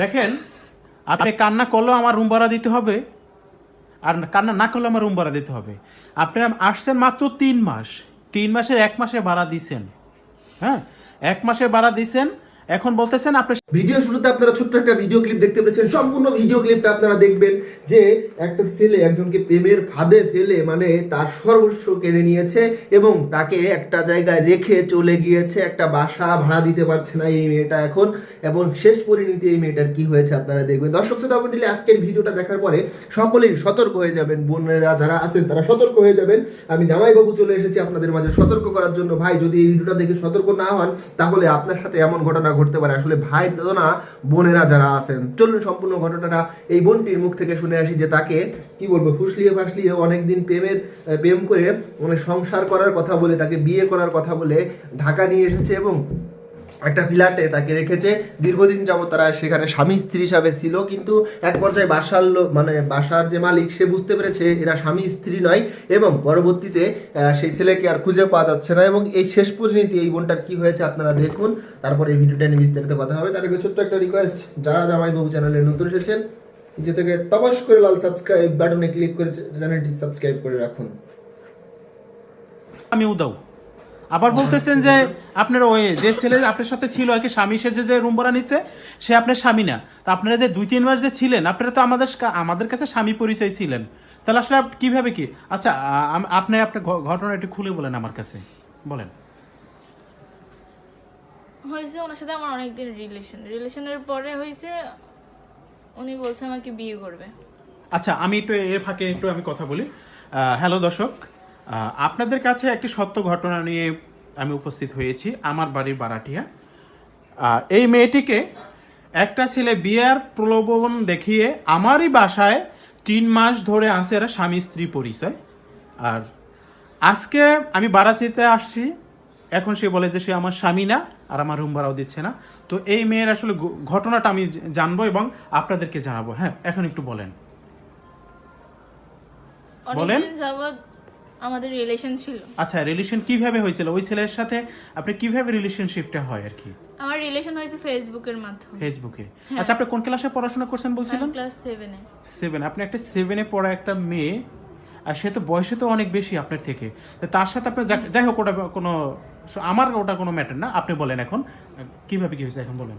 দেখেন, আপনি কান্না করলেও আমার রুম ভাড়া দিতে হবে, আর কান্না না করলে আমার রুম ভাড়া দিতে হবে। আপনি আসছেন মাত্র তিন মাস, তিন মাসের এক মাসে ভাড়া দিছেন। হ্যাঁ এক মাসে ভাড়া দিছেন এখন বলতেছেন আপনি ভিডিও শুরুতে আপনারা ছোট্ট একটা ভিডিও ক্লিপ দেখতে পেয়েছেন সম্পূর্ণ ভিডিও ক্লিপটা আপনারা দেখবেন যে একটা ছেলে একজনকে প্রেমের ফাঁদে ফেলে মানে তার সর্বস্ব কেড়ে নিয়েছে এবং তাকে একটা জায়গায় রেখে চলে গিয়েছে, একটা বাসা ভাড়া দিতে পারছে না এই মেয়েটা এখন। এবং শেষ পরিণতি এই মেয়েটার কি হয়েছে আপনারা দেখবেন। দর্শক শ্রোতা মন্ডলী, আজকের ভিডিওটা দেখার পরে সকলেই সতর্ক হয়ে যাবেন। বোনেরা যারা আছেন, তারা সতর্ক হয়ে যাবেন। আমি জামাইবাবু চলে এসেছি আপনাদের মাঝে সতর্ক করার জন্য। ভাই, যদি এই ভিডিওটা দেখে সতর্ক না হন, তাহলে আপনার সাথে এমন ঘটনা ঘটতে পারে। আসলে ভাই তো না, বোনেরা যারা আছেন, চলুন সম্পূর্ণ ঘটনাটা এই বোনটির মুখ থেকে শুনে আসি যে তাকে, কি বলব, ফুসলিয়ে ফাসলিয়ে অনেকদিন প্রেমের, প্রেম করে মানে সংসার করার কথা বলে, তাকে বিয়ে করার কথা বলে ঢাকা নিয়ে এসেছে এবং একটা ফ্ল্যাটে তাকে রেখেছে। দীর্ঘদিন যাবত তারা সেখানে স্বামী স্ত্রী হিসাবে ছিল, কিন্তু এক পর্যায়ে বাসার মানে বাসার যে মালিক, সে বুঝতে পেরেছে এরা স্বামী স্ত্রী নয় এবং পরবর্তীতে সেই ছেলেকে আর খুঁজে পাওয়া যাচ্ছে না। এবং এই শেষ পরিণতি, এই বোনটার কি হয়েছে আপনারা দেখুন। তারপরে এই ভিডিওটা নিয়ে বিস্তারিত কথা হবে। আগে ছোট্ট একটা রিকোয়েস্ট যারা জামাই বাবু চ্যানেলে নতুন এসেছেন, নিজে থেকে টপাস করে লাল সাবস্ক্রাইব বাটনে ক্লিক করে চ্যানেলটি সাবস্ক্রাইব করে রাখুন। আমি উদাও। আবার বলতেছেন যে আপনার ওই যে ছেলে আপনার সাথে ছিল আর কি স্বামী সেজে যে রুম ভাড়া নিচ্ছে সে আপনার স্বামী না। তা আপনারা যে দুই তিন মাস যে ছিলেন আপনারা তো আমাদের আমাদের কাছে স্বামী পরিচয় ছিলেন। তাহলে আসলে কীভাবে কি? আচ্ছা আপনি আপনার ঘটনা একটু খুলে বলেন আমার কাছে। বলেন। হয়েছে ওনার সাথে আমার অনেকদিন রিলেশন রিলেশনের পরে হয়েছে উনি বলছে আমাকে বিয়ে করবে। আচ্ছা আমি একটু এর ফাঁকে একটু আমি কথা বলি। হ্যালো দর্শক। আপনাদের কাছে একটি সত্য ঘটনা নিয়ে আমি উপস্থিত হয়েছি আমার বাড়ির বারাটিয়া। এই মেয়েটিকে একটা ছেলে বিয়ার প্রলোভন দেখিয়ে আমারই বাসায় তিন মাস ধরে আসে এরা স্বামী স্ত্রী পরিচয়। আর আজকে আমি বারাচিতে আসছি এখন সে বলে যে সে আমার স্বামী না আর আমার রুম ভাড়াও দিচ্ছে না। তো এই মেয়ের আসলে ঘটনাটা আমি জানব এবং আপনাদেরকে জানাব। হ্যাঁ এখন একটু বলেন। বলেন। আমাদের রিলেশন ছিল। আচ্ছা রিলেশন কীভাবে হয়েছিল? ওই ছেলের সাথে আপনি কীভাবে রিলেশনশিপটা হয় আর কি? আমার রিলেশন হয়েছে ফেসবুকের মাধ্যমে। ফেসবুকে আচ্ছা আপনি কোন ক্লাসে পড়াশোনা করছেন বলছিলেন? ক্লাস সেভেনে সেভেন আপনি একটা সেভেনে পড়া একটা মেয়ে আর সে তো বয়সে তো অনেক বেশি আপনার থেকে। তো তার সাথে আপনার যাই হোক ওটা কোনো আমার ওটা কোনো ম্যাটার না। আপনি বলেন এখন। কীভাবে কি হয়েছে এখন বলেন।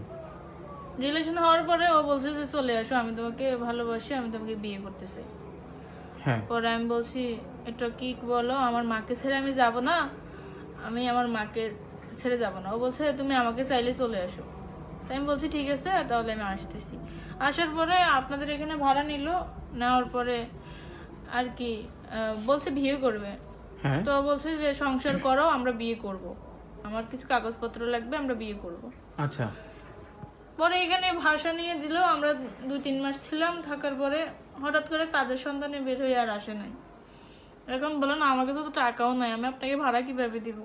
রিলেশন হওয়ার পরে ও বলছে যে চলে আসো আমি তোমাকে ভালোবাসি আমি তোমাকে বিয়ে করতে চাই। হ্যাঁ পরে আমি বলছি এটা কি বলো? আমার মাকে ছেড়ে আমি যাব না। আমি আমার মাকে ছেড়ে যাব না। ও বলছে তুমি আমাকে চাইলে চলে আসো তাই আমি বলছি ঠিক আছে তাহলে আমি আসতেছি। আসার পরে আপনাদের এখানে ভাড়া নিল। নেওয়ার পরে আর কি বলছে বিয়ে করবে। হ্যাঁ। তো বলছে যে সংসার করো আমরা বিয়ে করব। আমার কিছু কাগজপত্র লাগবে আমরা বিয়ে করব। আচ্ছা। পরে এখানে ভাষা নিয়ে দিল আমরা দুই তিন মাস ছিলাম থাকার পরে হঠাৎ করে কাজের সন্ধানে বের হয়ে আর আসে নাই। এখন বলো না আমার কাছে তো টাকাও নাই আমি আপনাকে ভাড়া কীভাবে দিব?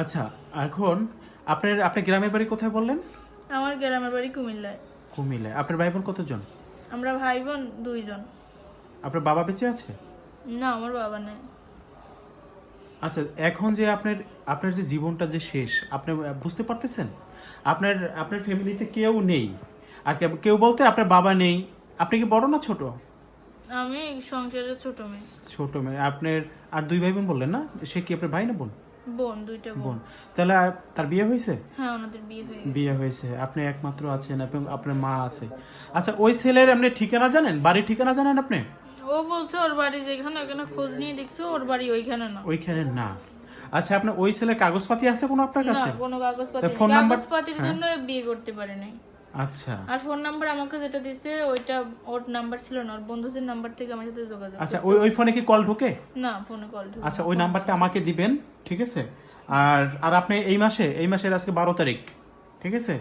আচ্ছা এখন আপনার আপনি গ্রামের বাড়ি কোথায় বললেন? আমার গ্রামের বাড়ি কুমিল্লায়। কুমিল্লায়। আপনার ভাই বোন কতজন? আমরা ভাই বোন দুইজন। আপনার বাবা বেঁচে আছে? না আমার বাবা নেই। আচ্ছা এখন যে আপনার আপনার যে জীবনটা যে শেষ আপনি বুঝতে পারতেছেন? আপনার আপনার ফ্যামিলিতে কেউ নেই। আর কেউ বলতে আপনার বাবা নেই আপনি কি বড় না ছোট? আমি সংসারের ছোট মেয়ে। ছোট মেয়ে। আপনার আর দুই ভাই বোন বললেন না? সে কি আপনার ভাই না বোন? বোন দুইটা বোন। তাহলে তার বিয়ে হয়েছে? হ্যাঁ ওনাদের বিয়ে হয়ে গেছে। বিয়ে হয়েছে। আপনি একমাত্র আছেন এবং আপনার মা আছে। আচ্ছা ওই ছেলের আপনি ঠিকানা জানেন? বাড়ির ঠিকানা জানেন আপনি? ও বলছে ওর বাড়ি যেখানে ওখানে খোঁজ নিয়ে দেখছ ওর বাড়ি ওইখানে না। ওইখানে না। আচ্ছা আপনার ওই ছেলের কাগজপাতি আছে কোনো আপনার না কাছে? কোনো কাগজপাতি ফোন নাম্বার- কাগজপাতির জন্য বিয়ে করতে পারে নাই। আচ্ছা। আর ফোন নাম্বার আমাকে যেটা দিছে ওইটা ওর নাম্বার ছিল না ওর বন্ধুদের নাম্বার থেকে আমার সাথে যোগাযোগ আচ্ছা ওই ওই ফোনে কি কল ঢোকে? না ফোনে কল আচ্ছা ওই নাম্বারটা আমাকে দিবেন ঠিক আছে? আর আর আপনি এই মাসে এই মাসের আজকে বারো তারিখ ঠিক আছে?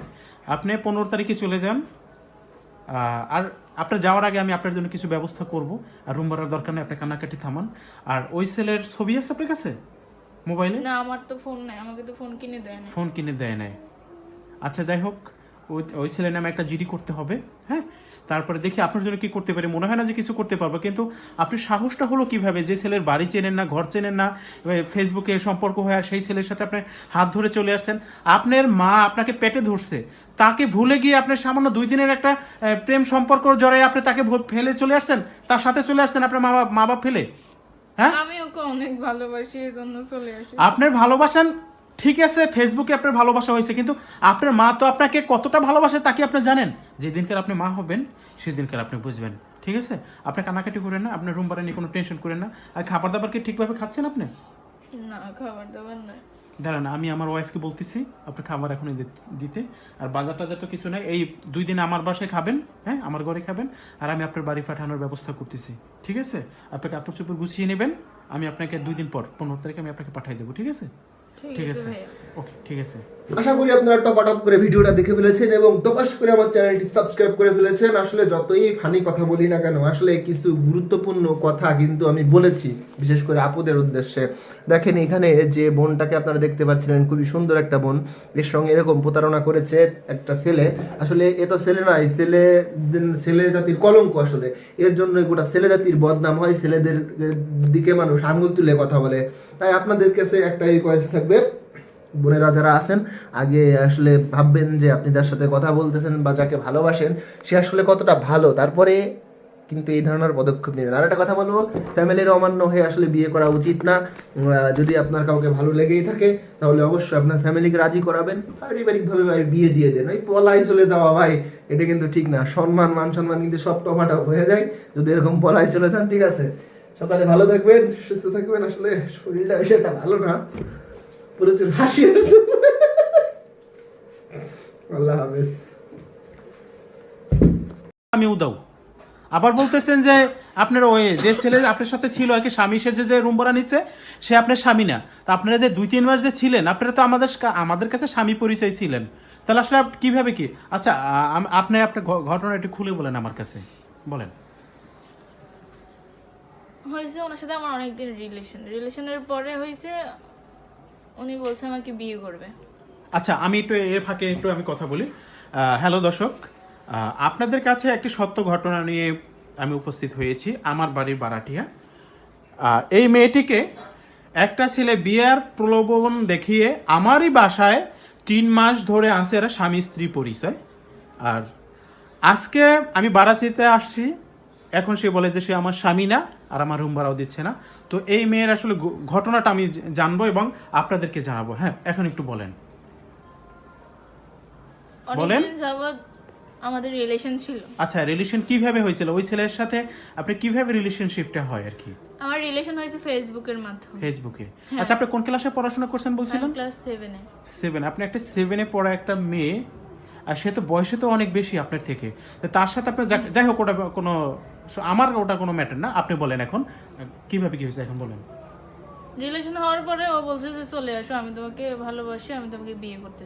আপনি পনেরো তারিখে চলে যান। আর আপনার যাওয়ার আগে আমি আপনার জন্য কিছু ব্যবস্থা করব। আর রুম ভাড়ার দরকার নেই আপনি কান্নাকাটি থামান। আর ওই সেলের ছবি আছে আপনার কাছে? মোবাইলে? না আমার তো ফোন নাই আমাকে তো ফোন কিনে দেয় না ফোন কিনে দেয় নাই। আচ্ছা যাই হোক ওই ওই ছেলের নামে একটা জিডি করতে হবে হ্যাঁ? তারপরে দেখি আপনার জন্য কি করতে পারি মনে হয় না যে কিছু করতে পারব কিন্তু আপনি সাহসটা হলো কীভাবে যে ছেলের বাড়ি চেনেন না ঘর চেনেন না ফেসবুকে সম্পর্ক হয়ে আর সেই ছেলের সাথে আপনি হাত ধরে চলে আসছেন। আপনার মা আপনাকে পেটে ধরছে তাকে ভুলে গিয়ে আপনার সামান্য দুই দিনের একটা প্রেম সম্পর্ক জড়াই আপনি তাকে ফেলে চলে আসছেন তার সাথে চলে আসছেন আপনার মা বাপ মা বাপ ফেলে হ্যাঁ? আমি ওকে অনেক ভালোবাসি এই জন্য চলে আসি। আপনার ভালোবাসান ঠিক আছে ফেসবুকে আপনার ভালোবাসা হয়েছে কিন্তু আপনার মা তো আপনাকে কতটা ভালোবাসে তাকে আপনি জানেন? যেদিনকার আপনি মা হবেন সেদিনকার আপনি বুঝবেন ঠিক আছে? আপনি কানাকাটি করেন না আপনার রুম ভাড়া নিয়ে কোনো টেনশন করেন না আর খাবার দাবার কি ঠিকভাবে খাচ্ছেন আপনি? না খাবার দাবার নয় দাঁড়ান আমি আমার ওয়াইফকে বলতেছি আপনি খাবার এখনই দিতে আর বাজার টাজার তো কিছু নাই এই দুই দিন আমার বাসায় খাবেন হ্যাঁ আমার ঘরে খাবেন আর আমি আপনার বাড়ি পাঠানোর ব্যবস্থা করতেছি ঠিক আছে? আপনি কাপড় চোপড় গুছিয়ে নেবেন আমি আপনাকে দুই দিন পর পনেরো তারিখে আমি আপনাকে পাঠিয়ে দেবো ঠিক আছে? ঠিক আছে। ওকে ঠিক আছে। আশা করি আপনারা টপাটপ করে ভিডিওটা দেখে ফেলেছেন এবং টপাস করে আমার চ্যানেলটি সাবস্ক্রাইব করে ফেলেছেন। আসলে যতই ফানি কথা বলি না কেন আসলে কিছু গুরুত্বপূর্ণ কথা কিন্তু আমি বলেছি বিশেষ করে আপুদের উদ্দেশ্যে। দেখেন এখানে যে বোনটাকে আপনারা দেখতে পাচ্ছিলেন খুবই সুন্দর একটা বোন। এর সঙ্গে এরকম প্রতারণা করেছে একটা ছেলে। আসলে এ তো ছেলে নয় ছেলে ছেলে জাতির কলঙ্ক আসলে। এর জন্য গোটা ছেলে জাতির বদনাম হয় ছেলেদের দিকে মানুষ আঙুল তুলে কথা বলে। তাই আপনাদের কাছে একটা রিকোয়েস্ট থাকবে বোনেরা যারা আছেন, আগে আসলে ভাববেন যে আপনি যার সাথে কথা বলতেছেন বা যাকে ভালোবাসেন, সে আসলে কতটা ভালো। তারপরে কিন্তু এই ধরনের পদক্ষেপ নেবেন। আর একটা কথা বলব, ফ্যামিলির অমান্য হয়ে আসলে বিয়ে করা উচিত না। যদি আপনার কাউকে ভালো লেগেই থাকে, তাহলে অবশ্যই আপনার ফ্যামিলিকে রাজি করাবেন। পারিবারিকভাবে ভাই বিয়ে দিয়ে দেন। ওই পলাই চলে যাওয়া ভাই, এটা কিন্তু ঠিক না। সম্মান, মান সম্মান কিন্তু সব টপাটপ হয়ে যায়। যদি এরকম পলাই চলে যান, ঠিক আছে। সকালে ভালো থাকবেন, সুস্থ থাকবেন। আসলে শরীরটা সেটা ভালো না। প্রচুর হাসি। আল্লাহ হাফেজ। আমি উদাও। আবার বলতেছেন যে আপনার ওই যে ছেলে আপনার সাথে ছিল আর কি স্বামী সেজে যে রুম ভাড়া নিচ্ছে সে আপনার স্বামী না। তো আপনারা যে দুই তিন মাস যে ছিলেন আপনারা তো আমাদের আমাদের কাছে স্বামী পরিচয় ছিলেন। তাহলে আসলে কীভাবে কি? আচ্ছা আপনি আপনার ঘটনা একটু খুলে বলেন আমার কাছে। বলেন। হয়েছে ওনার সাথে আমার অনেকদিন রিলেশন রিলেশনের পরে হয়েছে উনি বলছে আমাকে বিয়ে করবে। আচ্ছা আমি একটু এর ফাঁকে একটু আমি কথা বলি। হ্যালো দর্শক আপনাদের কাছে একটি সত্য ঘটনা নিয়ে আমি উপস্থিত হয়েছি, আমার বাড়ির বারাটিয়া। এই মেয়েটিকে একটা ছেলে বিয়ার প্রলোভন দেখিয়ে আমারই বাসায় তিন মাস ধরে আসে এরা স্বামী স্ত্রী পরিচয়। আর আজকে আমি বারাচিতে আসছি, এখন সে বলে যে সে আমার স্বামী না, আর আমার রুম ভাড়াও দিচ্ছে না। তো এই মেয়ের আসলে ঘটনাটা আমি জানব এবং আপনাদেরকে জানাব। হ্যাঁ এখন একটু বলেন। বলেন। আমাদের রিলেশন ছিল। আচ্ছা রিলেশন কীভাবে হয়েছিল? ওই ছেলের সাথে আপনি কীভাবে রিলেশনশিপটা হয় আর কি? আমার রিলেশন হয়েছে ফেসবুকের মাধ্যমে। ফেসবুকে আচ্ছা আপনি কোন ক্লাসে পড়াশোনা করছেন বলছিলেন? ক্লাস সেভেনে সেভেন আপনি একটা সেভেনে পড়া একটা মেয়ে আর সে তো বয়সে তো অনেক বেশি আপনার থেকে। তার সাথে আপনার যাই হোক, ওটা কোনো আমার ওটা কোনো ম্যাটার না, আপনি বলেন এখন। কীভাবে কি হয়েছে এখন বলেন। রিলেশন হওয়ার পরে ও বলছে যে, চলে আসো, আমি তোমাকে ভালোবাসি, আমি তোমাকে বিয়ে করতে